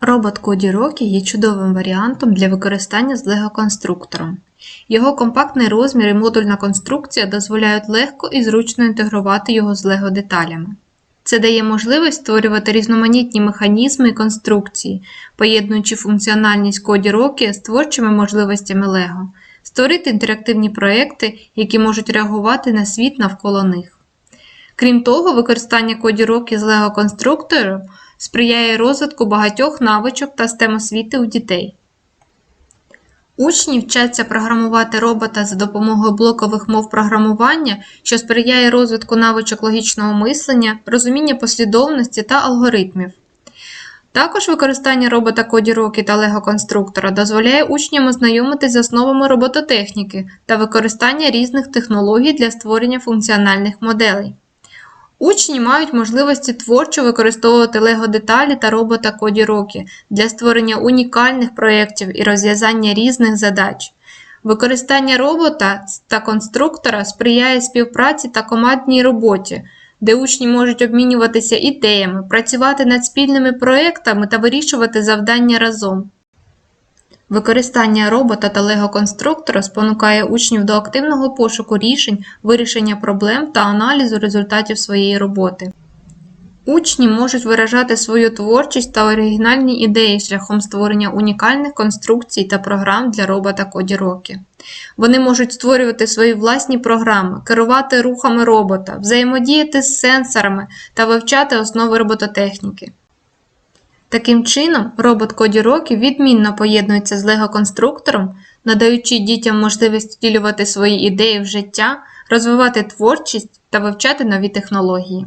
Робот Коді Рокі є чудовим варіантом для використання з лего-конструктором. Його компактний розмір і модульна конструкція дозволяють легко і зручно інтегрувати його з лего-деталями. Це дає можливість створювати різноманітні механізми і конструкції, поєднуючи функціональність Коді Рокі з творчими можливостями Лего, створити інтерактивні проекти, які можуть реагувати на світ навколо них. Крім того, використання Коді Рокі з Lego конструктором сприяє розвитку багатьох навичок та STEM освіти у дітей. Учні вчаться програмувати робота за допомогою блокових мов програмування, що сприяє розвитку навичок логічного мислення, розуміння послідовності та алгоритмів. Також використання робота Коді Рокі та Lego конструктора дозволяє учням ознайомитись з основами робототехніки та використання різних технологій для створення функціональних моделей. Учні мають можливості творчо використовувати Lego деталі та робота Коді Рокі для створення унікальних проєктів і розв'язання різних задач. Використання робота та конструктора сприяє співпраці та командній роботі, де учні можуть обмінюватися ідеями, працювати над спільними проєктами та вирішувати завдання разом. Використання робота та лего-конструктора спонукає учнів до активного пошуку рішень, вирішення проблем та аналізу результатів своєї роботи. Учні можуть виражати свою творчість та оригінальні ідеї шляхом створення унікальних конструкцій та програм для робота Коді Рокі. Вони можуть створювати свої власні програми, керувати рухами робота, взаємодіяти з сенсорами та вивчати основи робототехніки. Таким чином, робот Коді Рокі відмінно поєднується з лего-конструктором, надаючи дітям можливість втілювати свої ідеї в життя, розвивати творчість та вивчати нові технології.